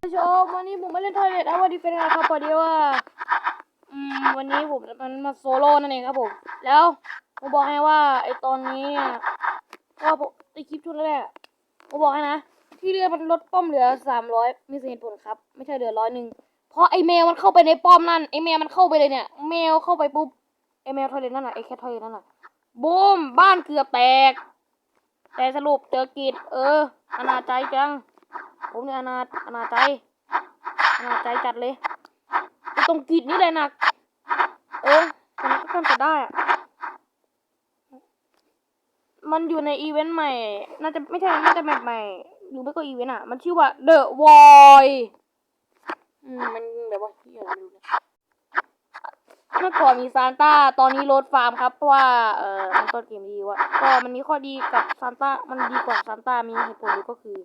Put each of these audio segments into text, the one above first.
ผู้ชมวันนี้ผมมาเล่นทอยเลทเอาวันดีเป็นไงครับพอดีว่าอืมวันนี้ผมมันมาโซโล่นั่นเองครับผม แล้วผมบอกให้ว่าไอตอนนี้ว่าผมในคลิปชุดแรกอะผมบอกให้นะ ที่เรือมันลดป้อมเหลือสามร้อยมีเหตุผลครับ ไม่ใช่เหลือร้อยหนึ่งเพราะไอแมวมันเข้าไปในป้อมนั่นไอแมวมันเข้าไปเลยเนี่ย แมวเข้าไปปุ๊บไอแมวทอยเลทนั่นน่ะไอแคททอยเลทนั่นน่ะบูมบ้านเกือบแตก แต่สรุปเจอกิจเอออนาจใจจัง ผมเนี่ยอนาอนาใจอนาใจจัดเลยไอ้ตรงกีดนี่เลยหนัก เออตอนนี้ก็เพิ่มจะได้อะมันอยู่ในอีเวนต์ใหม่ น่าจะไม่ใช่น่าจะแมปใหม่หรือไม่ก็อีเวนต์อะ มันชื่อว่า The Void อืม มันแบบว่าที่อะไม่รู้เนี่ย เมื่อก่อนมีซานต้า ตอนนี้โรดฟาร์มครับเพราะว่าเออมันต้นเกมดีว่ะก็มันมีข้อดีกับซานต้ามันดีกว่าซานต้ามีเหตุผลก็คือ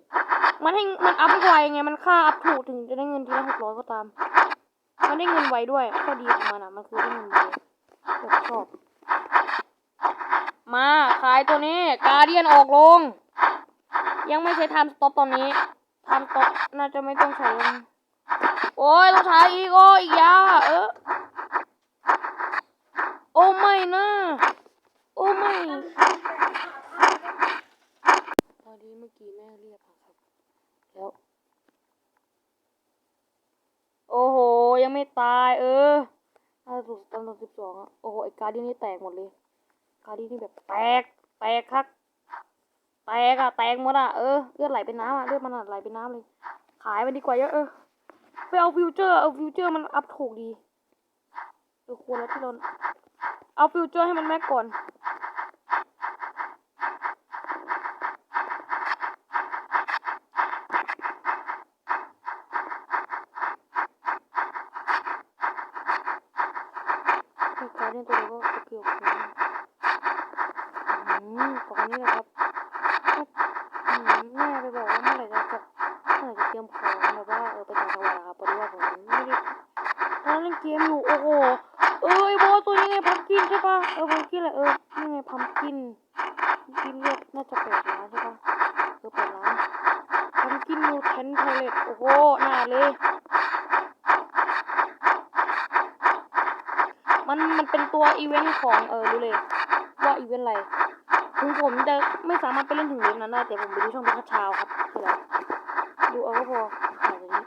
มันให้มันอัพไวไงมันค่าอัพถูกถึงจะได้เงินทีละหกร้อยก็ตาม มันได้เงินไวด้วยข้อดีของมันอะมันคือได้เงินไวผมชอบมาขายตัวนี้กาเดียนออกลง ยังไม่ใช้ทำสต็อปตอนนี้ทำสต็อปน่าจะไม่ต้องใช้โอ้ยต้องใช้อีกโอ้อีกยาเออ นะโอ้ไม่พอดีเมื่อกี้แม่เรียกอะครับ แล้ว โอ้โห ยังไม่ตาย เออถ้าถูกตอนสิบสองอะโอ้โห ไอ้การ์ดนี่แตกหมดเลย การ์ดนี่แบบแตก แตกครับแตกอะแตกหมดอะเออเลือดไหลเป็นน้ำอะเลือดมันไหลเป็นน้ำเลย ขายไปดีกว่าเยอะเออไปเอาฟิวเจอร์เอาฟิวเจอร์มันอัพถูกดีเออควรแล้วที่เรา เอาฟิวเจอร์ให้มันแม็กก่อนไอ้การเล่นตัวนี้ก็สกิลของมันอืมตอนนี้นะครับแม่ไปบอกว่าเมื่อไหร่จะจะเมื่อไหร่จะเตรียมของแบบว่าเออไป กินกินเลือดน่าจะแปดล้านใช่ปะเออแปดล้านพัมกินนูเทนไทเลตโอ้โหหน้าเลย มันมันเป็นตัวอีเวนต์ของเออรู้เลยว่าอีเวนต์อะไรถึงผมจะไม่สามารถไปเล่นถึงเล่นนั้นได้แต่ผมไปดูช่องพิคัชชาวครับคืออะไรดูเอาก็พอขายแบบนี้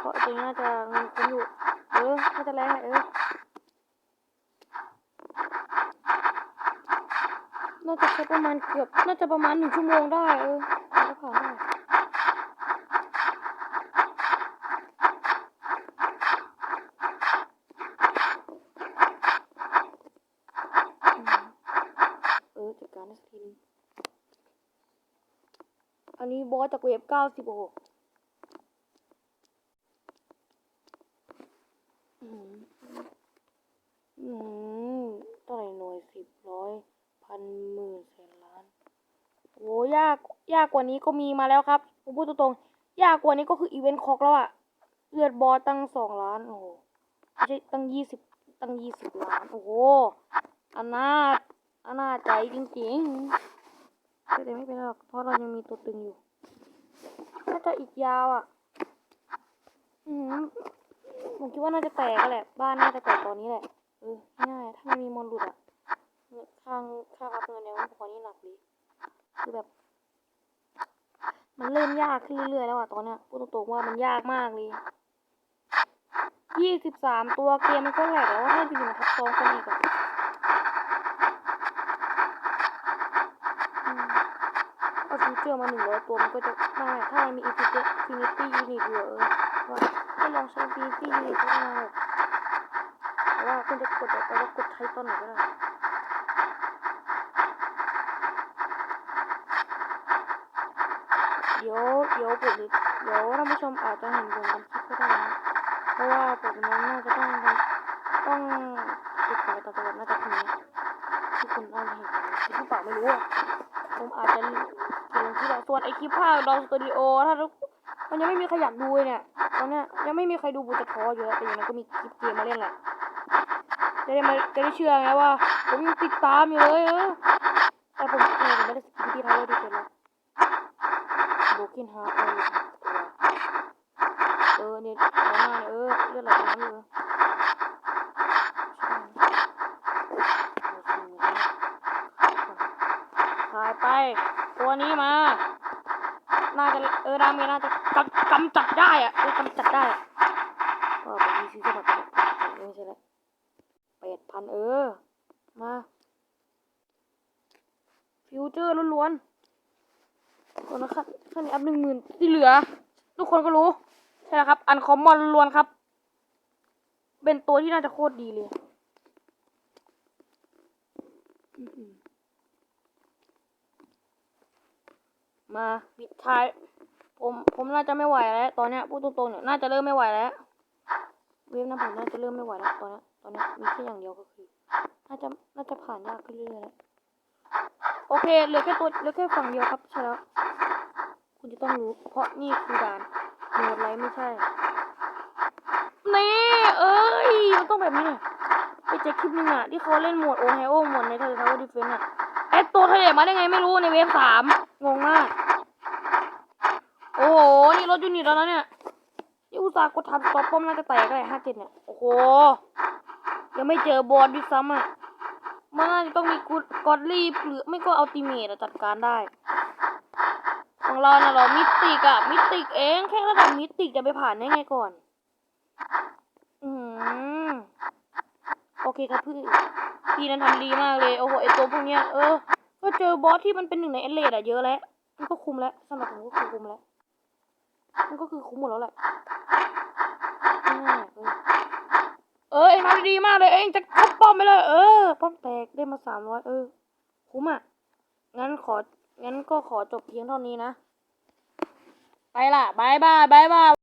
เพราะตัวนี้น่าจะเงินคุ้มอยู่เออน่าจะแรงเออ น่าจะใช้ประมาณเกือบ น่าจะประมาณหนึ่งชั่วโมงได้เออน่าจะผ่านได้เออจัดการได้สักทีนึงอันนี้บอสจากเวฟเก้าสิบหกอืมอืมเท่าไหร่หน่วยสิบร้อยพันหมื่นแสนล้านโอ้ยาก ยากกว่านี้ก็มีมาแล้วครับผมพูดตรงๆยากกว่านี้ก็คืออีเวนต์คอกแล้วอะเลือดบอสตั้งสองล้านโอ้โหไม่ใช่ตั้งยี่สิบตั้งยี่สิบล้านโอ้โหอนาถอนาใจจริงๆแต่ไม่เป็นไรหรอกเพราะเรายังมีตัวตึงอยู่น่าจะอีกยาวอะอืมผมคิดว่าน่าจะแตกแล้วแหละ บ้านน่าจะแตกตอนนี้แหละเออง่ายถ้ามันมีมอนหลุดอะเนี่ยข้างข้างอัพเงินเนี่ยมันพอนี่หนักดีคือแบบ มันเริ่มยากขึ้นเรื่อยๆแล้วอะตอนเนี้ยพูดตรงๆว่ามันยากมากเลยยี่สิบสามตัวเกมมันก็แหลกแล้วว่าถ้าจริงๆมันทับซ้อนกันอีกอะอืมเอาฟิวเจอร์มาหนึ่งร้อยตัวมันก็จะได้ถ้ามันมีอินฟินิตี้ยูนิตอยู่เออว่าให้ลองใช้อินฟินิตี้ยูนิตก็ได้แต่ว่าคุณจะกดแบบว่ากดใช้ตอนไหนก็ได้เดี๋ยวเดี๋ยวผมเดี๋ยวท่านผู้ชมอาจจะเห็นผมทำคลิปก็ได้นะเพราะว่าผมนั้นน่าจะต้องต้องติดต่อต่อจังหวัดน่าจะพรุ่งนี้ที่คุณน่าจะเห็นคลิปหรือเปล่าไม่รู้อะผมอาจจะเขียนที่แบบส่วนไอคลิปภาคดอนสตูดิโอถ้าทุกมันยังไม่มีใครอยากดูเลยเนี่ยตอนเนี้ยยังไม่มีใครดูบูจะท้ออยู่แล้วแต่อย่างนั้นก็มีคลิปเกมมาเล่นแหละจะได้มาจะได้เชื่อไงว่า ผมยังติดตามอยู่เลยเออแต่ผมเออผมไม่ได้สกิปที่ท้ายเลย กินแล้วโบกินฮาร์ดเออเนี่ยหัวหน้าเนี่ยเออเลือดไหลตรงนั้นเลยถ่ายไป ตัวนี้มา น่าจะเออดาเมจน่าจะกำกำจัดได้อะเออกำจัดได้อะก็ไปดีซีสมัครไปเออใช่แล้วแปดพันเออ มา ฟิวเจอร์ล้วนๆตัวนะครับขั้นนี้อัพ หนึ่งหมื่นที่เหลือ ทุกคนก็รู้ ใช่แล้วครับ อันคอมมอนล้วนครับ เป็นตัวที่น่าจะโคตรดีเลยมาปิดท้าย ผมผมน่าจะไม่ไหวแล้ว ตอนเนี้ยพูดตรงๆเนี่ยน่าจะเริ่มไม่ไหวแล้วเวฟนะผมน่าจะเริ่มไม่ไหวแล้วตอนเนี้ยตอนนี้มีแค่อย่างเดียวก็คือน่าจะน่าจะผ่านยากขึ้นเรื่อยๆแล้วโอเคเหลือแค่ตัวเหลือแค่ฝั่งเดียวครับใช่แล้ว คุณจะต้องรู้ เพราะนี่คือด่านโหมดไรไม่ใช่นี่เอ้ย มันต้องแบบนี้ไปเจอคลิปนึงอะ ที่เขาเล่นโหมดโอไฮโอโหมดในเทอร์ทาวดิเฟนอะไอตัวทะเลมาได้ไงไม่รู้ในเวฟสามงงมาก โอ้โห นี่รถยูนิตแล้วนะเนี่ยนี่อุตส่าห์กดทันต็อปป้อมน่าจะแตกเลยห้าเจ็ดเนี่ย โอ้โห ยังไม่เจอบอสด้วยซ้ำอะมันน่าจะต้องมีกูดกอดลีฟหรือไม่ก็อัลติเมทจัดการได้ ของเราน่ะเรามิติกอะมิติกเองแค่ระดับมิติกจะไปผ่านได้ไงก่อน อืมโอเคครับพี่พี่นั้นทำดีมากเลยโอ้โหไอตัวพวกเนี้ยเออก็เจอบอสที่มันเป็นหนึ่งในเอเลดอะเยอะแล้วมันก็คุมแล้วสำหรับผมก็คือคุมแล้วมันก็คือคุ้มหมดแล้วแหละเออเองทำดีมากเลยเองจะเข้าป้อมไปเลย เออป้อมแตกได้มาสามร้อยเออคุ้มอะงั้นขอ งั้นก็ขอจบเพียงเท่านี้นะ ไปล่ะบายบายบายบาย